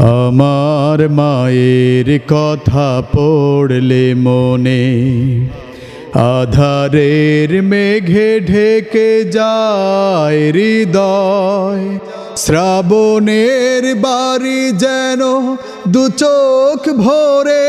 আমার মায়ের কথা পড়লে মনে আধারের মেঘে ঢেকে যায় হৃদয়। শ্রাবণের বাড়ি যেন দু চোখ ভরে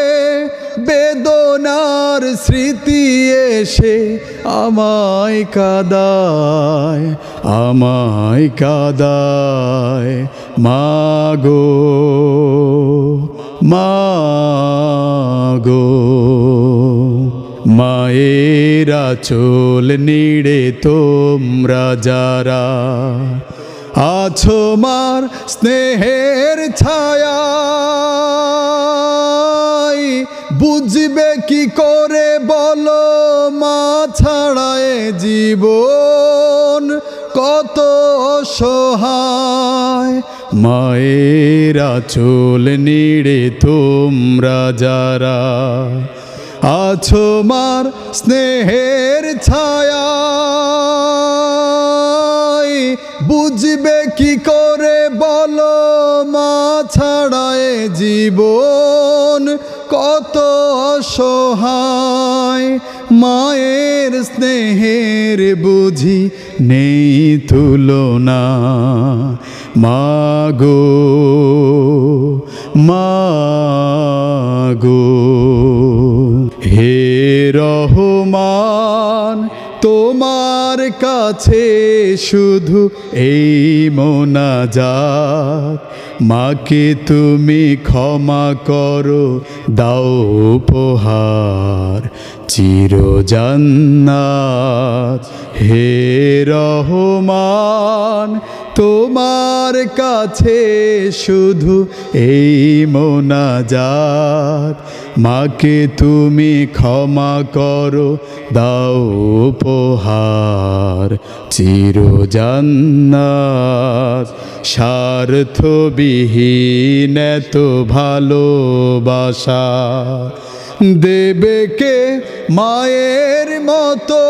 বেদনার স্মৃতি এসে আমায় কাদায় আমায় কাদায়। মাগো মাগো মায়েরা চোল নিড়ে তোমরা যারা আছো মার স্নেহের ছায়া বুঝবে কি করে বলো, মা ছাড়ায় জীবন কত সহায় মায়েরা চোল নিড়ে তোমরা যারা আছো মার স্নেহের ছায়া বুঝবে কি করে বলো, মা ছাড়ায় জীবন কত অসহায় মায়ের স্নেহের বুঝি নেই তুলনা। মাগো মাগো তোমার কাছে শুধু এই মোনাজাত। মাকে তুমি ক্ষমা করো দাও উপহার। চিরজান্নাত হে রহমান তোমার কাছে শুধু এই মোনা মোনাজাত। মাকে তুমি ক্ষমা করো, দাও উপহার, চিরজান্নাত। স্বার্থবিহীন এত ভালোবাসা। দেবেকে মায়ের মতো?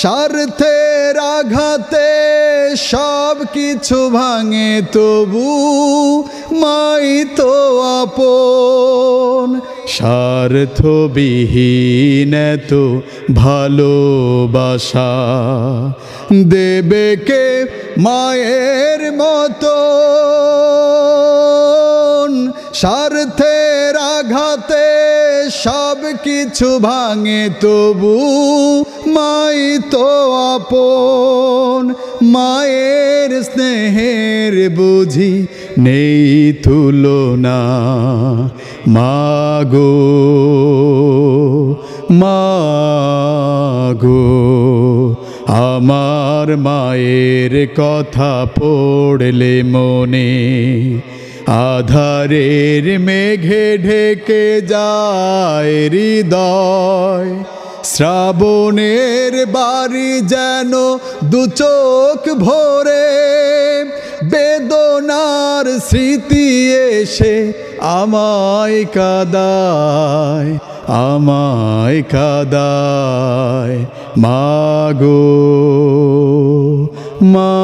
স্বার্থের আঘাতে সব কিছু ভাঙে তবু মাই তো আপন। স্বার্থবিহীন তো ভালোবাসা দেবে কে মায়ের মতো স্বার্থের আঘাতে সব কিছু ভাঙে তবু মাই তো আপন। মায়ের স্নেহের বুঝি নেই তুলনা। মাগো মাগো আমার মায়ের কথা পড়লে মনে আধারের মেঘে ঢেকে যায় হৃদয়। শ্রাবণের বাড়ি যেন দু চোখ ভরে, বেদনার স্মৃতি এসে আমায় কাদায় আমায় কাদায়। মাগো মা